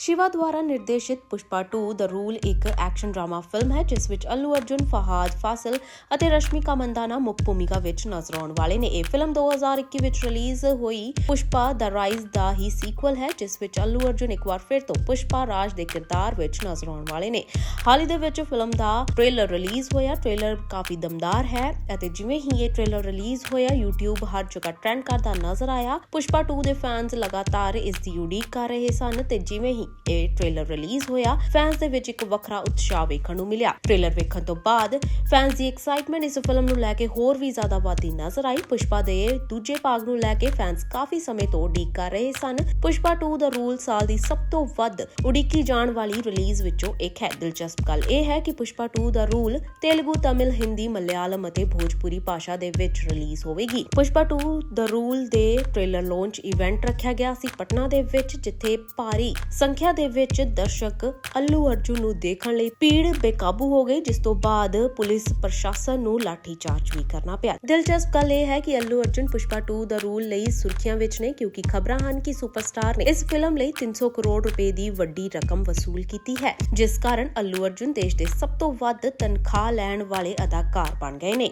ਸ਼ਿਵਾ ਦੁਆਰਾ ਨਿਰਦੇਸ਼ਿਤ Pushpa 2 the rule ਇੱਕ ਐਕਸ਼ਨ ਡਰਾਮਾ ਫਿਲਮ ਹੈ, ਜਿਸ ਵਿੱਚ ਅਲੂ ਅਰਜੁਨ, ਫਹਾਦ ਫਾਸਲ ਅਤੇ ਰਸ਼ਮਿਕਾ ਮੰਦਾਨਾ ਮੁੱਖ ਭੂਮਿਕਾ ਵਿੱਚ ਨਜ਼ਰ ਆਉਣ ਵਾਲੇ ਨੇ। ਇਹ ਫਿਲਮ 2021 ਵਿੱਚ ਰਿਲੀਜ਼ ਹੋਈ ਪੁਸ਼ਪਾ ਦ ਰਾਈਜ਼ ਦਾ ਹੀ ਸੀਕਵਲ ਹੈ, ਜਿਸ ਵਿੱਚ ਅੱਲੂ ਅਰਜੁਨ ਇੱਕ ਵਾਰ ਫਿਰ ਤੋਂ ਪੁਸ਼ਪਾ ਰਾਜ ਦੇ ਕਿਰਦਾਰ ਵਿੱਚ ਨਜ਼ਰ ਆਉਣ ਵਾਲੇ ਨੇ। ਹਾਲ ਹੀ ਦੇ ਵਿੱਚ ਫਿਲਮ ਦਾ ਟ੍ਰੇਲਰ ਰਿਲੀਜ਼ ਹੋਇਆ। ਟ੍ਰੇਲਰ ਕਾਫੀ ਦਮਦਾਰ ਹੈ ਅਤੇ ਜਿਵੇਂ ਹੀ ਇਹ ਟ੍ਰੇਲਰ ਰਿਲੀਜ਼ ਹੋਇਆ, YouTube ਹਰ ਜਗ੍ਹਾ ਟ੍ਰੈਂਡ ਕਰਦਾ ਨਜ਼ਰ ਆਇਆ। ਪੁਸ਼ਪਾ 2 ਦੇ ਫੈਨਸ ਲਗਾਤਾਰ ਇਸ ਦੀ ਉਡੀਕ ਕਰ ਰਹੇ ਸਨ ਤੇ ਜਿਵੇਂ ਹੀ ਇਹ ਟ੍ਰੇਲਰ ਰਿਲੀਜ਼ ਹੋਇਆ। ਫੈਨਸ ਦੇ ਵਿੱਚ ਇੱਕ ਵੱਖਰਾ ਉਤਸ਼ਾਹ ਵੇਖਣ ਨੂੰ ਮਿਲਿਆ। ਟ੍ਰੇਲਰ ਵੇਖਣ ਤੋਂ ਬਾਅਦ ਫੈਨਸ ਦੀ ਐਕਸਾਈਟਮੈਂਟ ਇਸ ਫਿਲਮ ਨੂੰ ਲੈ ਕੇ ਹੋਰ ਵੀ ਜ਼ਿਆਦਾ ਵਧਦੀ ਨਜ਼ਰ ਆਈ। ਪੁਸ਼ਪਾ ਦੇ ਦੂਜੇ ਭਾਗ ਨੂੰ ਲੈ ਕੇ ਫੈਨਸ ਕਾਫੀ ਸਮੇਂ ਤੋਂ ਉਡੀਕ ਕਰ ਰਹੇ ਸਨ। ਪੁਸ਼ਪਾ 2 ਦਾ ਰੂਲ ਸਾਲ ਦੀ ਸਭ ਤੋਂ ਵੱਧ ਉਡੀਕੀ ਜਾਣ ਵਾਲੀ ਰਿਲੀਜ਼ ਵਿੱਚੋਂ ਇੱਕ ਹੈ। ਦਿਲਚਸਪ ਗੱਲ ਇਹ ਹੈ ਕਿ ਪੁਸ਼ਪਾ 2 ਦਾ ਰੂਲ ਤੇਲਗੂ, ਤਮਿਲ, ਹਿੰਦੀ, ਮਲਿਆਲਮ ਅਤੇ ਭੋਜਪੁਰੀ ਭਾਸ਼ਾ ਦੇ ਵਿੱਚ ਰਿਲੀਜ਼ ਹੋਵੇਗੀ। ਪੁਸ਼ਪਾ 2 ਦਾ ਰੂਲ ਦੇ ਟ੍ਰੇਲਰ ਲਾਂਚ ਇਵੈਂਟ ਰੱਖਿਆ ਗਿਆ ਸੀ ਪਟਨਾ ਦੇ ਵਿੱਚ, ਜਿੱਥੇ ਭਾਰੀ ਸੰਖਿਆ ਦੇ ਵਿੱਚ ਦਰਸ਼ਕ ਅੱਲੂ ਅਰਜੁਨ ਨੂੰ ਦੇਖਣ ਲਈ ਭੀੜ ਬੇਕਾਬੂ ਹੋ ਗਈ, ਜਿਸ ਤੋਂ ਬਾਅਦ ਪੁਲਿਸ ਪ੍ਰਸ਼ਾਸਨ ਨੂੰ ਲਾਠੀ ਚਾਰਜ ਵੀ ਕਰਨਾ ਪਿਆ। ਦਿਲਚਸਪ ਗੱਲ ਇਹ ਹੈ ਕਿ ਅੱਲੂ ਅਰਜੁਨ ਪੁਸ਼ਪਾ 2 ਦਾ ਰੂਲ ਲਈ ਸੁਰਖੀਆਂ ਵਿੱਚ ਨੇ, ਕਿਉਂਕਿ ਖਬਰਾਂ ਹਨ ਕਿ ਸੁਪਰਸਟਾਰ ਨੇ ਇਸ ਫਿਲਮ ਲਈ 300 ਕਰੋੜ ਰੁਪਏ ਦੀ ਵੱਡੀ ਰਕਮ ਵਸੂਲ ਕੀਤੀ ਹੈ, ਜਿਸ ਕਾਰਨ ਅੱਲੂ ਅਰਜੁਨ ਦੇਸ਼ ਦੇ ਸਭ ਤੋਂ ਵੱਧ ਤਨਖਾਹ ਲੈਣ ਵਾਲੇ ਅਦਾਕਾਰ ਬਣ ਗਏ ਨੇ।